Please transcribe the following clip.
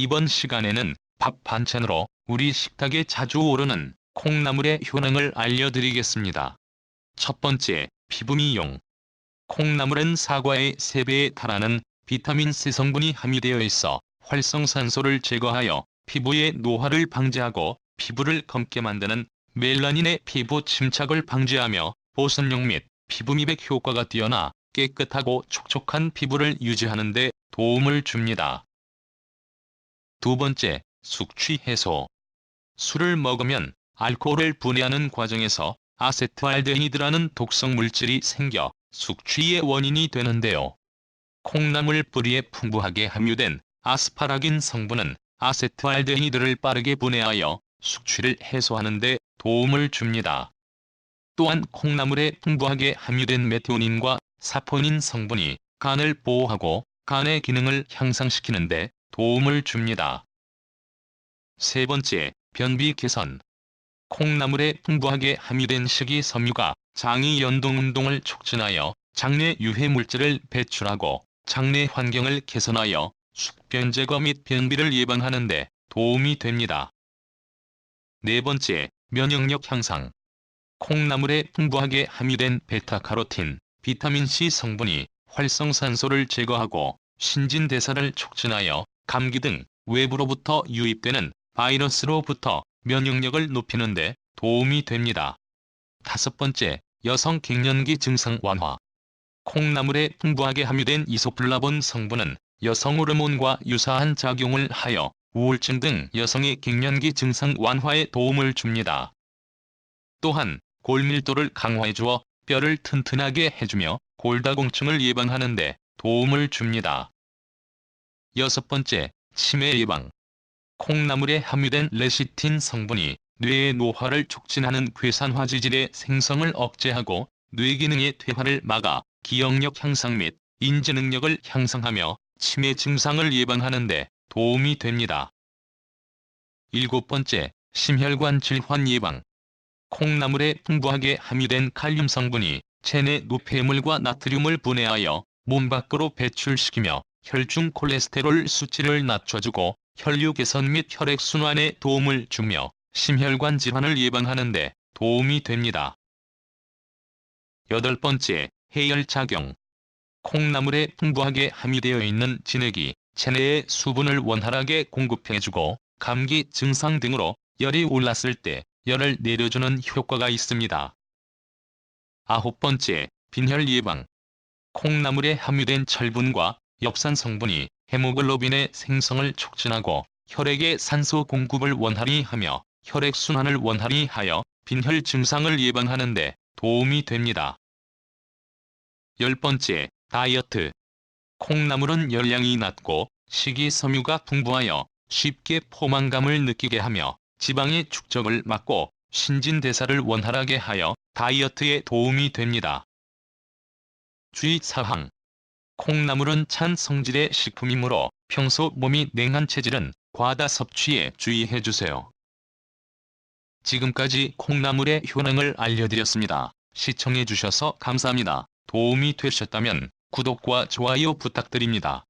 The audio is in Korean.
이번 시간에는 밥 반찬으로 우리 식탁에 자주 오르는 콩나물의 효능을 알려드리겠습니다. 첫 번째, 피부 미용. 콩나물은 사과의 3배에 달하는 비타민C 성분이 함유되어 있어 활성산소를 제거하여 피부의 노화를 방지하고 피부를 검게 만드는 멜라닌의 피부 침착을 방지하며 보습용 및 피부 미백 효과가 뛰어나 깨끗하고 촉촉한 피부를 유지하는 데 도움을 줍니다. 두 번째, 숙취 해소. 술을 먹으면 알코올을 분해하는 과정에서 아세트알데히드라는 독성 물질이 생겨 숙취의 원인이 되는데요. 콩나물 뿌리에 풍부하게 함유된 아스파라긴 성분은 아세트알데히드를 빠르게 분해하여 숙취를 해소하는 데 도움을 줍니다. 또한 콩나물에 풍부하게 함유된 메티오닌과 사포닌 성분이 간을 보호하고 간의 기능을 향상시키는 데 도움을 줍니다. 세 번째, 변비 개선. 콩나물에 풍부하게 함유된 식이섬유가 장이 연동 운동을 촉진하여 장내 유해 물질을 배출하고 장내 환경을 개선하여 숙변 제거 및 변비를 예방하는 데 도움이 됩니다. 네 번째, 면역력 향상. 콩나물에 풍부하게 함유된 베타카로틴, 비타민C 성분이 활성산소를 제거하고 신진대사를 촉진하여 감기 등 외부로부터 유입되는 바이러스로부터 면역력을 높이는 데 도움이 됩니다. 다섯 번째, 여성 갱년기 증상 완화. 콩나물에 풍부하게 함유된 이소플라본 성분은 여성 호르몬과 유사한 작용을 하여 우울증 등 여성의 갱년기 증상 완화에 도움을 줍니다. 또한 골밀도를 강화해 주어 뼈를 튼튼하게 해주며 골다공증을 예방하는 데 도움을 줍니다. 여섯 번째, 치매 예방. 콩나물에 함유된 레시틴 성분이 뇌의 노화를 촉진하는 괴산화 지질의 생성을 억제하고 뇌 기능의 퇴화를 막아 기억력 향상 및 인지 능력을 향상하며 치매 증상을 예방하는 데 도움이 됩니다. 일곱 번째, 심혈관 질환 예방. 콩나물에 풍부하게 함유된 칼륨 성분이 체내 노폐물과 나트륨을 분해하여 몸 밖으로 배출시키며 혈중 콜레스테롤 수치를 낮춰주고 혈류 개선 및 혈액순환에 도움을 주며 심혈관 질환을 예방하는 데 도움이 됩니다. 여덟 번째, 해열 작용. 콩나물에 풍부하게 함유되어 있는 진액이 체내의 수분을 원활하게 공급해주고 감기 증상 등으로 열이 올랐을 때 열을 내려주는 효과가 있습니다. 아홉 번째, 빈혈 예방. 콩나물에 함유된 철분과 엽산 성분이 헤모글로빈의 생성을 촉진하고 혈액의 산소 공급을 원활히 하며 혈액순환을 원활히 하여 빈혈 증상을 예방하는 데 도움이 됩니다. 열 번째, 다이어트. 콩나물은 열량이 낮고 식이섬유가 풍부하여 쉽게 포만감을 느끼게 하며 지방의 축적을 막고 신진대사를 원활하게 하여 다이어트에 도움이 됩니다. 주의사항 콩나물은 찬 성질의 식품이므로 평소 몸이 냉한 체질은 과다 섭취에 주의해주세요. 지금까지 콩나물의 효능을 알려드렸습니다. 시청해주셔서 감사합니다. 도움이 되셨다면 구독과 좋아요 부탁드립니다.